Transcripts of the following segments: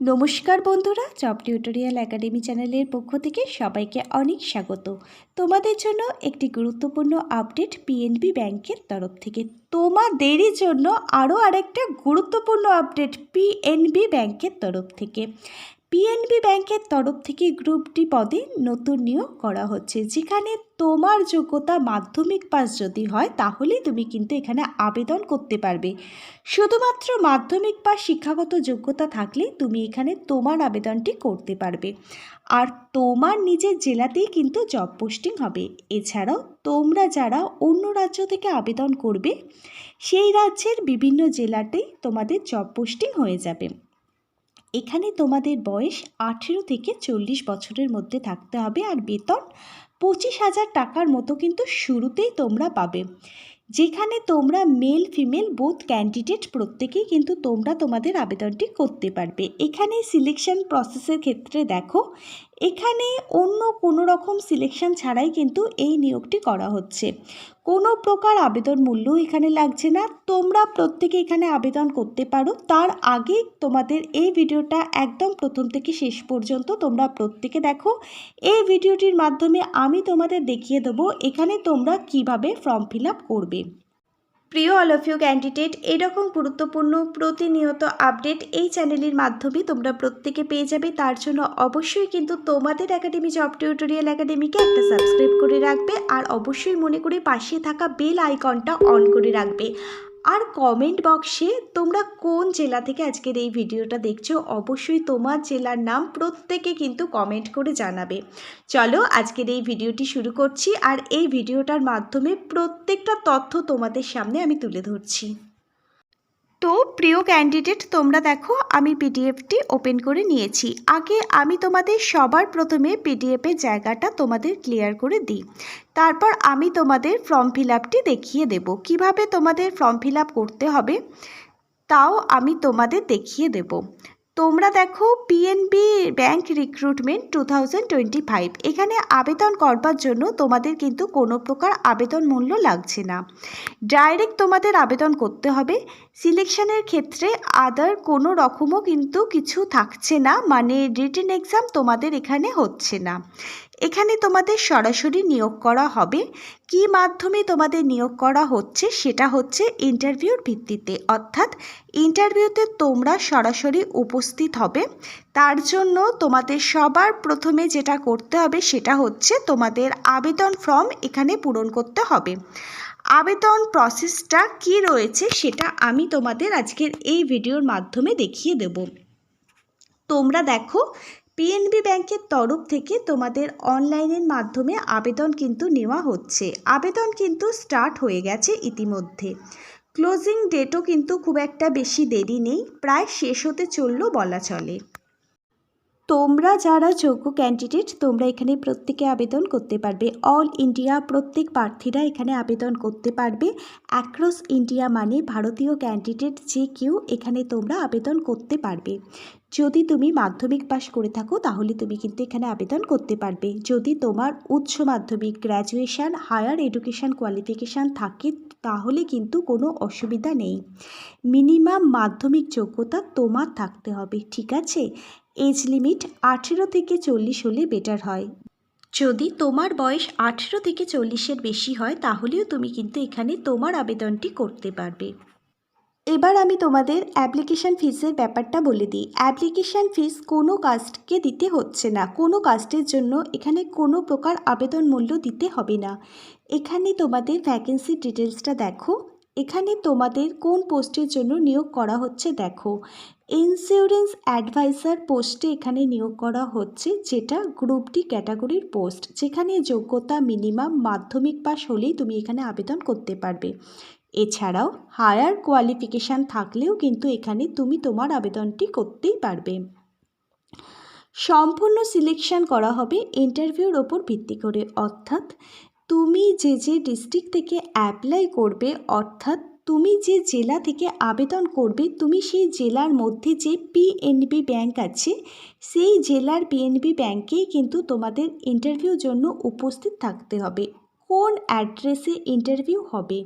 নমস্কার বন্ধুরা, job tutorial academy চ্যানেলের পক্ষ থেকে সবাইকে অনেক স্বাগত। তোমাদের জন্য একটি গুরুত্বপূর্ণ আপডেট পিএনবি ব্যাংকের তরফ থেকে। তোমাদেরই জন্য আরও আরেকটা গুরুত্বপূর্ণ আপডেট পিএনবি ব্যাংকের তরফ থেকে। পিএনবি ব্যাংকের তরফ থেকে গ্রুপ ডি পদে নতুন নিয়োগ করা হচ্ছে। যেখানে তোমার যোগ্যতা মাধ্যমিক পাস যদি হয়, তাহলে তুমি কিন্তু এখানে আবেদন করতে পারবে। শুধুমাত্র মাধ্যমিক বা শিক্ষাগত যোগ্যতা থাকলে তুমি এখানে তোমার আবেদনটি করতে পারবে। আর তোমার নিজের জেলাতেই কিন্তু জব পোস্টিং হবে। এছাড়াও তোমরা যারা অন্য রাজ্য থেকে আবেদন করবে, সেই রাজ্যের বিভিন্ন জেলাতেই তোমাদের জব পোস্টিং হয়ে যাবে। এখানে তোমাদের বয়স আঠেরো থেকে চল্লিশ বছরের মধ্যে থাকতে হবে আর বেতন পঁচিশ হাজার টাকার মতো কিন্তু শুরুতেই তোমরা পাবে। যেখানে তোমরা মেল ফিমেল বোথ ক্যান্ডিডেট প্রত্যেকেই কিন্তু তোমরা তোমাদের আবেদনটি করতে পারবে। এখানে সিলেকশন প্রসেসের ক্ষেত্রে দেখো এখানে অন্য কোনো রকম সিলেকশন ছাড়াই কিন্তু এই নিয়োগটি করা হচ্ছে। কোনো প্রকার আবেদন মূল্য এখানে লাগছে না। তোমরা প্রত্যেকে এখানে আবেদন করতে পারো। তার আগে তোমাদের এই ভিডিওটা একদম প্রথম থেকে শেষ পর্যন্ত তোমরা প্রত্যেকে দেখো। এই ভিডিওটির মাধ্যমে আমি তোমাদের দেখিয়ে দেবো এখানে তোমরা কীভাবে ফর্ম ফিল করবে। প্রিয় অল অফ ইউ ক্যান্ডিডেট, এরকম গুরুত্বপূর্ণ প্রতিনিয়ত আপডেট এই চ্যানেলের মাধ্যমে তোমরা প্রত্যেকে পেয়ে যাবে। তার জন্য অবশ্যই কিন্তু তোমাদের একাডেমি জব টিউটোরিয়াল একাডেমিকে একটা সাবস্ক্রাইব করে রাখবে আর অবশ্যই মনে করে পাশে থাকা বেল আইকনটা অন করে রাখবে। আর কমেন্ট বক্সে তোমরা কোন জেলা থেকে আজকের এই ভিডিওটা দেখছ, অবশ্যই তোমার জেলার নাম প্রত্যেকে কিন্তু কমেন্ট করে জানাবে। চলো আজকের এই ভিডিওটি শুরু করছি আর এই ভিডিওটার মাধ্যমে প্রত্যেকটা তথ্য তোমাদের সামনে আমি তুলে ধরছি। তো প্রিয় ক্যান্ডিডেট তোমরা দেখো, আমি পিডিএফটি ওপেন করে নিয়েছি। আগে আমি তোমাদের সবার প্রথমে পিডিএফের জায়গাটা তোমাদের ক্লিয়ার করে দিই। তারপর আমি তোমাদের ফর্ম ফিল দেখিয়ে দেব। কীভাবে তোমাদের ফর্ম ফিল করতে হবে, তাও আমি তোমাদের দেখিয়ে দেব। তোমরা দেখো PNB bank recruitment two thousand এখানে আবেদন করবার জন্য তোমাদের কিন্তু কোনো প্রকার আবেদন মূল্য লাগছে না। ডাইরেক্ট তোমাদের আবেদন করতে হবে। সিলেকশনের ক্ষেত্রে আদার কোনো রকমও কিন্তু কিছু থাকছে না মানে রিটেন এক্সাম তোমাদের এখানে হচ্ছে না। এখানে তোমাদের সরাসরি নিয়োগ করা হবে। কি মাধ্যমে তোমাদের নিয়োগ করা হচ্ছে সেটা হচ্ছে ইন্টারভিউর ভিত্তিতে। অর্থাৎ ইন্টারভিউতে তোমরা সরাসরি উপস্থিত হবে। তার জন্য তোমাদের সবার প্রথমে যেটা করতে হবে সেটা হচ্ছে তোমাদের আবেদন ফর্ম এখানে পূরণ করতে হবে। আবেদন প্রসেসটা কি রয়েছে সেটা আমি তোমাদের আজকের এই ভিডিওর মাধ্যমে দেখিয়ে দেব। তোমরা দেখো পিএনবি ব্যাংকের তরফ থেকে তোমাদের অনলাইনের মাধ্যমে আবেদন কিন্তু নেওয়া হচ্ছে। আবেদন কিন্তু স্টার্ট হয়ে গেছে ইতিমধ্যে। ক্লোজিং ডেটও কিন্তু খুব একটা বেশি দেরি নেই, প্রায় শেষ হতে চলল বলা চলে। তোমরা যারা যোগ্য ক্যান্ডিডেট তোমরা এখানে প্রত্যেকে আবেদন করতে পারবে। অল ইন্ডিয়া প্রত্যেক প্রার্থীরা এখানে আবেদন করতে পারবে। অ্যাক্রস ইন্ডিয়া মানে ভারতীয় ক্যান্ডিডেট যে কেউ এখানে তোমরা আবেদন করতে পারবে। যদি তুমি মাধ্যমিক পাশ করে থাকো, তাহলে তুমি কিন্তু এখানে আবেদন করতে পারবে। যদি তোমার উচ্চ মাধ্যমিক গ্র্যাজুয়েশান হায়ার এডুকেশান কোয়ালিফিকেশান থাকে, তাহলে কিন্তু কোনো অসুবিধা নেই। মিনিমাম মাধ্যমিক যোগ্যতা তোমার থাকতে হবে, ঠিক আছে? এজ লিমিট আঠেরো থেকে চল্লিশ হলে বেটার হয়। যদি তোমার বয়স আঠেরো থেকে চল্লিশের বেশি হয়, তাহলেও তুমি কিন্তু এখানে তোমার আবেদনটি করতে পারবে। এবার আমি তোমাদের অ্যাপ্লিকেশান ফিসের ব্যাপারটা বলে দিই। অ্যাপ্লিকেশান ফিস কোনো কাস্টকে দিতে হচ্ছে না। কোনো কাস্টের জন্য এখানে কোনো প্রকার আবেদন মূল্য দিতে হবে না। এখানে তোমাদের ভ্যাকেন্সি ডিটেলসটা দেখো। এখানে তোমাদের কোন পোস্টের জন্য নিয়োগ করা হচ্ছে দেখো। ইন্স্যুরেন্স অ্যাডভাইসার পোস্টে এখানে নিয়োগ করা হচ্ছে, যেটা গ্রুপ ডি ক্যাটাগরির পোস্ট, যেখানে যোগ্যতা মিনিমাম মাধ্যমিক পাশ হলেই তুমি এখানে আবেদন করতে পারবে। এছাড়াও হায়ার কোয়ালিফিকেশান থাকলেও কিন্তু এখানে তুমি তোমার আবেদনটি করতেই পারবে। সম্পূর্ণ সিলেকশন করা হবে ইন্টারভিউর ওপর ভিত্তি করে, অর্থাৎ তুমি যে যে ডিস্ট্রিক্ট থেকে অ্যাপ্লাই করবে, অর্থাৎ তুমি যে জেলা থেকে আবেদন করবে, তুমি সেই জেলার মধ্যে যে পিএনবি ব্যাংক আছে, সেই জেলার পিএনবি ব্যাংকেই কিন্তু তোমাদের ইন্টারভিউর জন্য উপস্থিত থাকতে হবে। কোন অ্যাড্রেসে ইন্টারভিউ হবে?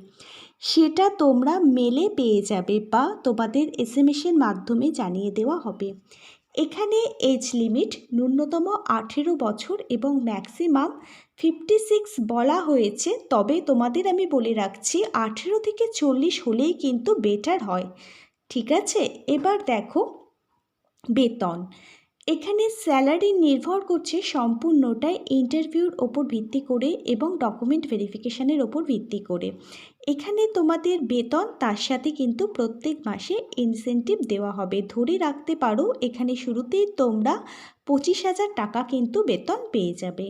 সেটা তোমরা মেলে পেয়ে যাবে বা তোমাদের এস এম এসের মাধ্যমে জানিয়ে দেওয়া হবে। এখানে এজ লিমিট ন্যূনতম আঠেরো বছর এবং ম্যাক্সিমাম ফিফটি সিক্স বলা হয়েছে, তবে তোমাদের আমি বলে রাখছি আঠেরো থেকে চল্লিশ হলেই কিন্তু বেটার হয়। ঠিক আছে? এবার দেখো বেতন। এখানে স্যালারি নির্ভর করছে সম্পূর্ণটাই ইন্টারভিউর ওপর ভিত্তি করে এবং ডকুমেন্ট ভেরিফিকেশানের ওপর ভিত্তি করে। এখানে তোমাদের বেতন, তার সাথে কিন্তু প্রত্যেক মাসে ইনসেন্টিভ দেওয়া হবে। ধরে রাখতে পারো, এখানে শুরুতেই তোমরা পঁচিশ হাজার টাকা কিন্তু বেতন পেয়ে যাবে।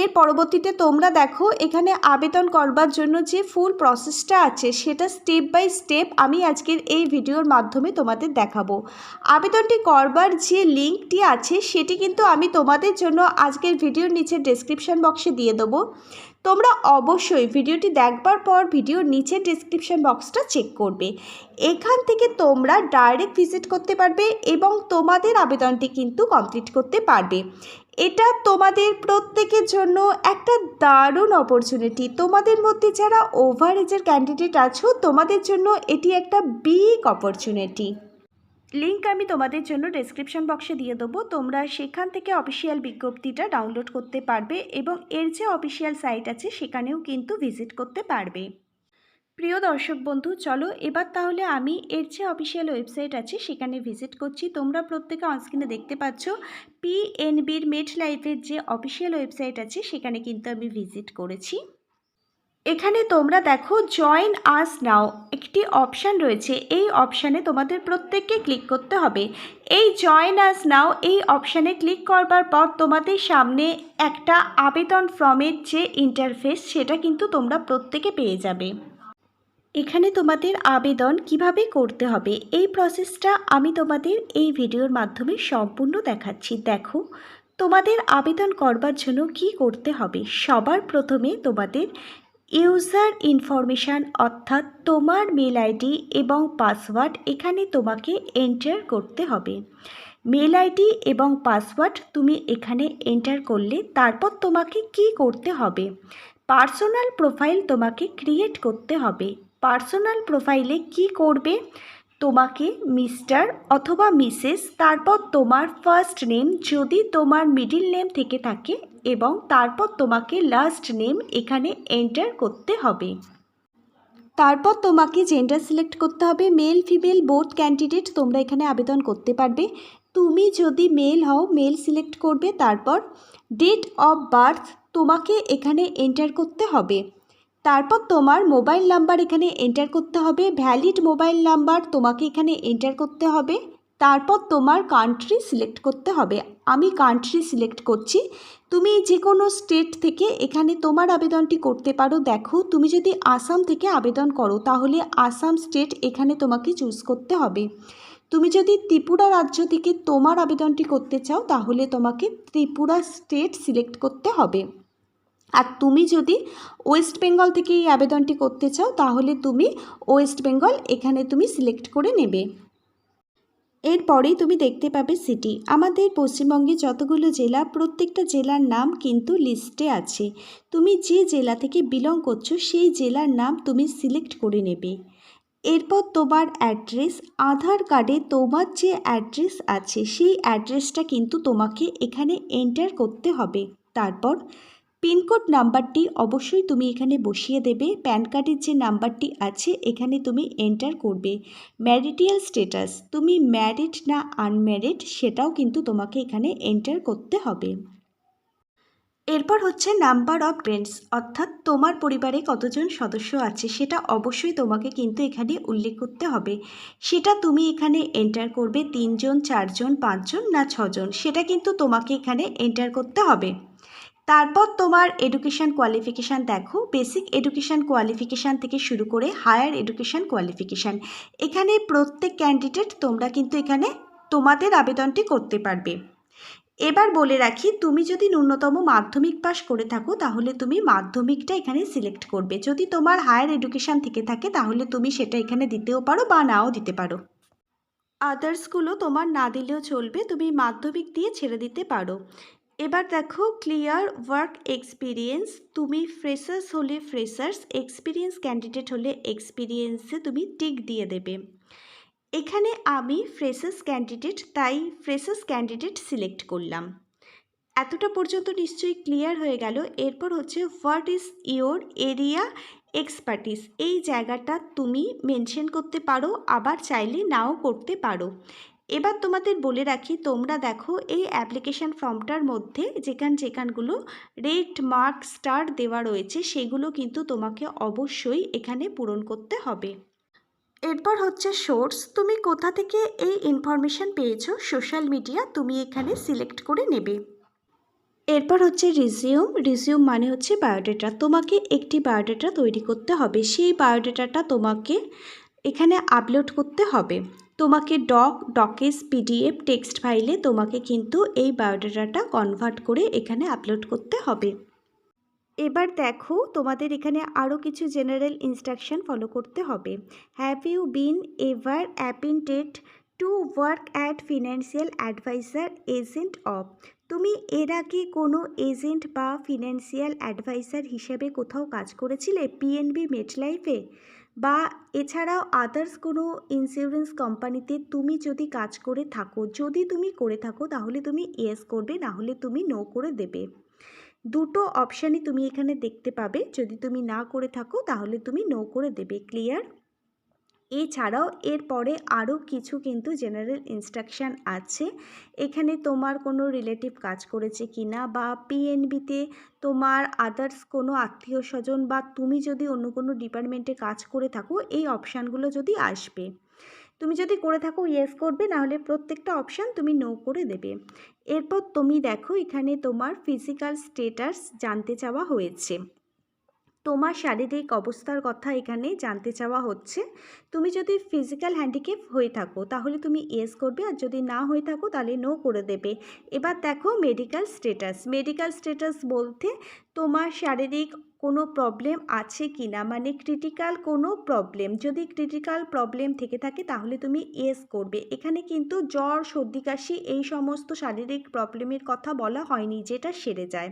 এর পরবর্তীতে তোমরা দেখো, এখানে আবেদন করবার জন্য যে ফুল প্রসেসটা আছে, সেটা স্টেপ বাই স্টেপ আমি আজকের এই ভিডিওর মাধ্যমে তোমাদের দেখাবো। আবেদনটি করবার যে লিঙ্কটি আছে, সেটি কিন্তু আমি তোমাদের জন্য আজকের ভিডিওর নিচে ডেসক্রিপশন বক্সে দিয়ে দেবো। তোমরা অবশ্যই ভিডিওটি দেখবার পর ভিডিওর নিচে ডেসক্রিপশন বক্সটা চেক করবে। এখান থেকে তোমরা ডাইরেক্ট ভিজিট করতে পারবে এবং তোমাদের আবেদনটি কিন্তু কমপ্লিট করতে পারবে। এটা তোমাদের প্রত্যেকের জন্য একটা দারুণ অপরচুনিটি তোমাদের মধ্যে যারা ওভার এজের ক্যান্ডিডেট আছো, তোমাদের জন্য এটি একটা বিগ অপরচুনিটি লিঙ্ক আমি তোমাদের জন্য ডেসক্রিপশন বক্সে দিয়ে দেবো। তোমরা সেখান থেকে অফিসিয়াল বিজ্ঞপ্তিটা ডাউনলোড করতে পারবে এবং এর যে অফিসিয়াল সাইট আছে, সেখানেও কিন্তু ভিজিট করতে পারবে। প্রিয় দর্শক বন্ধু, চলো এবার তাহলে আমি এর যে অফিসিয়াল ওয়েবসাইট আছে, সেখানে ভিজিট করছি। তোমরা প্রত্যেকে অনস্ক্রিনে দেখতে পাচ্ছ পিএনবির মেট লাইফের যে অফিসিয়াল ওয়েবসাইট আছে, সেখানে কিন্তু আমি ভিজিট করেছি। এখানে তোমরা দেখো জয়েন আস নাও একটি অপশান রয়েছে। এই অপশানে তোমাদের প্রত্যেককে ক্লিক করতে হবে। এই জয়েন আস নাও এই অপশানে ক্লিক করবার পর তোমাদের সামনে একটা আবেদন ফর্মের যে ইন্টারফেস সেটা কিন্তু তোমরা প্রত্যেকে পেয়ে যাবে। এখানে তোমাদের আবেদন কীভাবে করতে হবে? এই প্রসেসটা আমি তোমাদের এই ভিডিওর মাধ্যমে সম্পূর্ণ দেখাচ্ছি। দেখো, তোমাদের আবেদন করবার জন্য কি করতে হবে? সবার প্রথমে তোমাদের ইউজার ইনফরমেশান অর্থাৎ তোমার মেল আইডি এবং পাসওয়ার্ড এখানে তোমাকে এন্টার করতে হবে। মেল আইডি এবং পাসওয়ার্ড তুমি এখানে এন্টার করলে তারপর তোমাকে কি করতে হবে? পার্সোনাল প্রোফাইল তোমাকে ক্রিয়েট করতে হবে। পার্সোনাল প্রোফাইলে কি করবে? তোমাকে মিস্টার অথবা মিসেস, তারপর তোমার ফার্স্ট নেম যদি তোমার মিডিল নেম থেকে থাকে এবং তারপর তোমাকে লাস্ট নেম এখানে এন্টার করতে হবে। তারপর তোমাকে জেন্ডার সিলেক্ট করতে হবে। মেল, ফিমেল, বোথ ক্যান্ডিডেট তোমরা এখানে আবেদন করতে পারবে। তুমি যদি মেল হও, মেল সিলেক্ট করবে। তারপর ডেট অফ বার্থ তোমাকে এখানে এন্টার করতে হবে। তারপর তোমার মোবাইল নাম্বার এখানে এন্টার করতে হবে ভ্যালিড মোবাইল নাম্বার তোমাকে এখানে এন্টার করতে হবে, তারপর তোমার কান্ট্রি সিলেক্ট করতে হবে। আমি কান্ট্রি সিলেক্ট করছি। তুমি যে কোনো স্টেট থেকে এখানে তোমার আবেদনটি করতে পারো। দেখো, তুমি যদি আসাম থেকে আবেদন করো, তাহলে আসাম স্টেট এখানে তোমাকে চুজ করতে হবে। তুমি যদি ত্রিপুরা রাজ্য থেকে তোমার আবেদনটি করতে চাও, তাহলে তোমাকে ত্রিপুরা স্টেট সিলেক্ট করতে হবে। আর তুমি যদি ওয়েস্ট বেঙ্গল থেকে এই আবেদনটি করতে চাও, তাহলে তুমি ওয়েস্ট বেঙ্গল এখানে তুমি সিলেক্ট করে নেবে। এরপরেই তুমি দেখতে পাবে সিটি আমাদের পশ্চিমবঙ্গে যতগুলো জেলা, প্রত্যেকটা জেলার নাম কিন্তু লিস্টে আছে। তুমি যে জেলা থেকে বিলং করছ, সেই জেলার নাম তুমি সিলেক্ট করে নেবে। এরপর তোমার অ্যাড্রেস আধার কার্ডে তোমার যে অ্যাড্রেস আছে, সেই অ্যাড্রেসটা কিন্তু তোমাকে এখানে এন্টার করতে হবে। তারপর পিনকোড নাম্বারটি অবশ্যই তুমি এখানে বসিয়ে দেবে। প্যান কার্ডের যে নাম্বারটি আছে, এখানে তুমি এন্টার করবে। ম্যারিটিয়াল স্টেটাস তুমি ম্যারিড না আনম্যারিড, সেটাও কিন্তু তোমাকে এখানে এন্টার করতে হবে। এরপর হচ্ছে নাম্বার অফ ফ্রেন্ডস, অর্থাৎ তোমার পরিবারে কতজন সদস্য আছে, সেটা অবশ্যই তোমাকে কিন্তু এখানে উল্লেখ করতে হবে। সেটা তুমি এখানে এন্টার করবে তিনজন, চারজন, পাঁচজন না ছজন, সেটা কিন্তু তোমাকে এখানে এন্টার করতে হবে। তারপর তোমার এডুকেশান কোয়ালিফিকেশান দেখো বেসিক এডুকেশান কোয়ালিফিকেশান থেকে শুরু করে হায়ার এডুকেশান কোয়ালিফিকেশান এখানে প্রত্যেক ক্যান্ডিডেট তোমরা কিন্তু এখানে তোমাদের আবেদনটি করতে পারবে। এবার বলে রাখি, তুমি যদি ন্যূনতম মাধ্যমিক পাশ করে থাকো, তাহলে তুমি মাধ্যমিকটা এখানে সিলেক্ট করবে। যদি তোমার হায়ার এডুকেশান থেকে থাকে, তাহলে তুমি সেটা এখানে দিতেও পারো বা নাও দিতে পারো। আদার্সগুলো তোমার না দিলেও চলবে, তুমি মাধ্যমিক দিয়ে ছেড়ে দিতে পারো। এবার দেখো ক্লিয়ার ওয়ার্ক এক্সপিরিয়েন্স তুমি ফ্রেশার্স হলে ফ্রেশার্স এক্সপিরিয়েন্স ক্যান্ডিডেট হলে এক্সপিরিয়েন্সে তুমি টিক দিয়ে দেবে। এখানে আমি ফ্রেশার্স ক্যান্ডিডেট তাই ফ্রেশার্স ক্যান্ডিডেট সিলেক্ট করলাম। এতটা পর্যন্ত নিশ্চয়ই ক্লিয়ার হয়ে গেল। এরপর হচ্ছে what is your area expertise এই জায়গাটা তুমি মেনশন করতে পারো, আবার চাইলে নাও করতে পারো। এবার তোমাদের বলে রাখি, তোমরা দেখো এই অ্যাপ্লিকেশান ফর্মটার মধ্যে যেখান যেখানগুলো রেড মার্ক স্টার দেওয়া রয়েছে, সেগুলো কিন্তু তোমাকে অবশ্যই এখানে পূরণ করতে হবে। এরপর হচ্ছে সোর্স তুমি কোথা থেকে এই ইনফরমেশান পেয়েছ সোশ্যাল মিডিয়া তুমি এখানে সিলেক্ট করে নেবে। এরপর হচ্ছে রিজিউম রিজিউম মানে হচ্ছে বায়োডেটা তোমাকে একটি বায়োডেটা তৈরি করতে হবে, সেই বায়োডেটাটা তোমাকে এখানে আপলোড করতে হবে। তোমাকে ডক ডকেস পিডিএফ টেক্সট ফাইলে তোমাকে কিন্তু এই বায়োডেটাটা কনভার্ট করে এখানে আপলোড করতে হবে। এবার দেখো তোমাদের এখানে আরও কিছু জেনারেল ইনস্ট্রাকশন ফলো করতে হবে। Have you been ever appointed to work at financial advisor agent of তুমি এর আগে কোনো এজেন্ট বা ফিনান্সিয়াল অ্যাডভাইজার হিসেবে কোথাও কাজ করেছিলে পিএনবি মেটলাইফে বা এছাড়াও আদার্স কোনো ইন্স্যুরেন্স কোম্পানিতে তুমি যদি কাজ করে থাকো, যদি তুমি করে থাকো, তাহলে তুমি ইয়েস করবে, না হলে তুমি নো করে দেবে। দুটো অপশানই তুমি এখানে দেখতে পাবে। যদি তুমি না করে থাকো, তাহলে তুমি নো করে দেবে। ক্লিয়ার এছাড়াও এরপরে আরও কিছু কিন্তু জেনারেল ইনস্ট্রাকশান আছে। এখানে তোমার কোনো রিলেটিভ কাজ করেছে কি না বা পিএনবিতে তোমার আদার্স কোনো আত্মীয় স্বজন বা তুমি যদি অন্য কোনো ডিপার্টমেন্টে কাজ করে থাকো, এই অপশানগুলো যদি আসবে। তুমি যদি করে থাকো ইয়েস করবে, নাহলে প্রত্যেকটা অপশান তুমি নো করে দেবে। এরপর তুমি দেখো এখানে তোমার ফিজিক্যাল স্টেটাস জানতে চাওয়া হয়েছে। তোমার শারীরিক অবস্থার কথা এখানে জানতে চাওয়া হচ্ছে। তুমি যদি ফিজিক্যাল হ্যান্ডিক্যাপ হয়ে থাকো, তাহলে তুমি এস করবে আর যদি না হয়ে থাকো, তাহলে নো করে দেবে। এবার দেখো মেডিকেল স্টেটাস মেডিকেল স্টেটাস বলতে তোমার শারীরিক কোনো প্রবলেম আছে কি না মানে ক্রিটিক্যাল কোনো প্রবলেম যদি ক্রিটিক্যাল প্রবলেম থেকে থাকে, তাহলে তুমি ইয়েস করবে। এখানে কিন্তু জ্বর, সর্দি, কাশি এই সমস্ত শারীরিক প্রবলেমের কথা বলা হয়নি, যেটা সেরে যায়।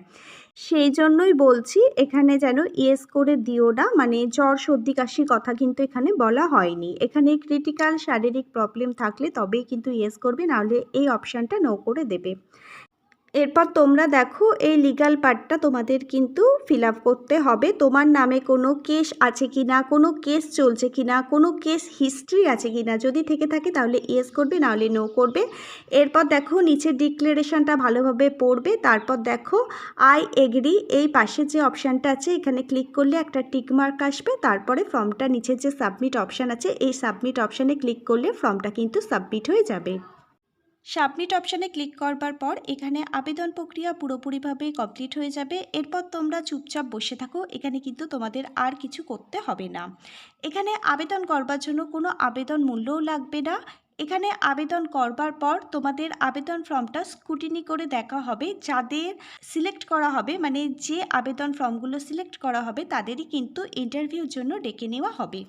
সেই জন্যই বলছি, এখানে যেন ইয়েস করে দিও না মানে জ্বর, সর্দি, কাশির কথা কিন্তু এখানে বলা হয়নি। এখানে ক্রিটিক্যাল শারীরিক প্রবলেম থাকলে তবেই কিন্তু ইয়েস করবে, নাহলে এই অপশানটা নো করে দেবে। এরপর তোমরা দেখো, এই লিগাল পার্টটা তোমাদের কিন্তু ফিল করতে হবে। তোমার নামে কোনো কেস আছে কি না কোনো কেস চলছে কি না কোনো কেস হিস্ট্রি আছে কি না যদি থেকে থাকে তাহলে ইয়েস করবে নাহলে নো করবে। এরপর দেখো, নিচের ডিক্লারেশনটা ভালোভাবে পড়বে। তারপর দেখো আই এগ্রি এই পাশে যে অপশানটা আছে, এখানে ক্লিক করলে একটা টিকমার্ক আসবে। তারপরে ফর্মটা নিচের যে সাবমিট অপশান আছে, এই সাবমিট অপশানে ক্লিক করলে ফর্মটা কিন্তু সাবমিট হয়ে যাবে। সাবমিট অপশানে ক্লিক করবার পর এখানে আবেদন প্রক্রিয়া পুরোপুরিভাবে কমপ্লিট হয়ে যাবে। এরপর তোমরা চুপচাপ বসে থাকো। এখানে কিন্তু তোমাদের আর কিছু করতে হবে না। এখানে আবেদন করবার জন্য কোনো আবেদন মূল্যও লাগবে না। এখানে আবেদন করবার পর তোমাদের আবেদন ফর্মটা স্কুটিনি করে দেখা হবে। যাদের সিলেক্ট করা হবে মানে যে আবেদন ফর্মগুলো সিলেক্ট করা হবে, তাদেরই কিন্তু ইন্টারভিউর জন্য ডেকে নেওয়া হবে।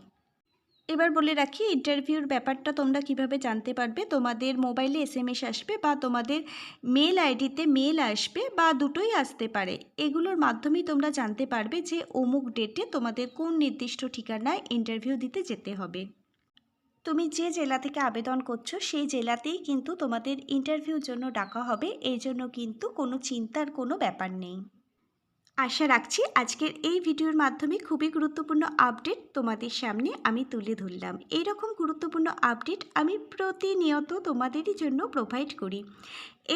এবার বলে রাখি ইন্টারভিউর ব্যাপারটা তোমরা কীভাবে জানতে পারবে? তোমাদের মোবাইলে এস এম এস আসবে বা তোমাদের মেল আইডিতে মেল আসবে বা দুটোই আসতে পারে। এগুলোর মাধ্যমেই তোমরা জানতে পারবে যে অমুক ডেটে তোমাদের কোন নির্দিষ্ট ঠিকানায় ইন্টারভিউ দিতে যেতে হবে। তুমি যে জেলা থেকে আবেদন করছ, সেই জেলাতেই কিন্তু তোমাদের ইন্টারভিউর জন্য ডাকা হবে। এই জন্য কিন্তু কোনো চিন্তার কোনো ব্যাপার নেই। আশা রাখছি আজকের এই ভিডিওর মাধ্যমে খুবই গুরুত্বপূর্ণ আপডেট তোমাদের সামনে আমি তুলে ধরলাম। এইরকম গুরুত্বপূর্ণ আপডেট আমি প্রতিনিয়ত তোমাদেরই জন্য প্রোভাইড করি।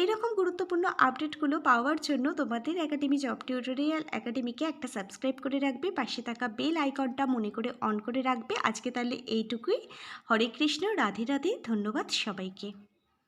এইরকম গুরুত্বপূর্ণ আপডেটগুলো পাওয়ার জন্য তোমাদের একাডেমি জব টিউটোরিয়াল একাডেমিকে একটা সাবস্ক্রাইব করে রাখবে, পাশে থাকা বেল আইকনটা মনে করে অন করে রাখবে। আজকে তাহলে এইটুকুই। হরে কৃষ্ণ, রাধে রাধে, ধন্যবাদ সবাইকে।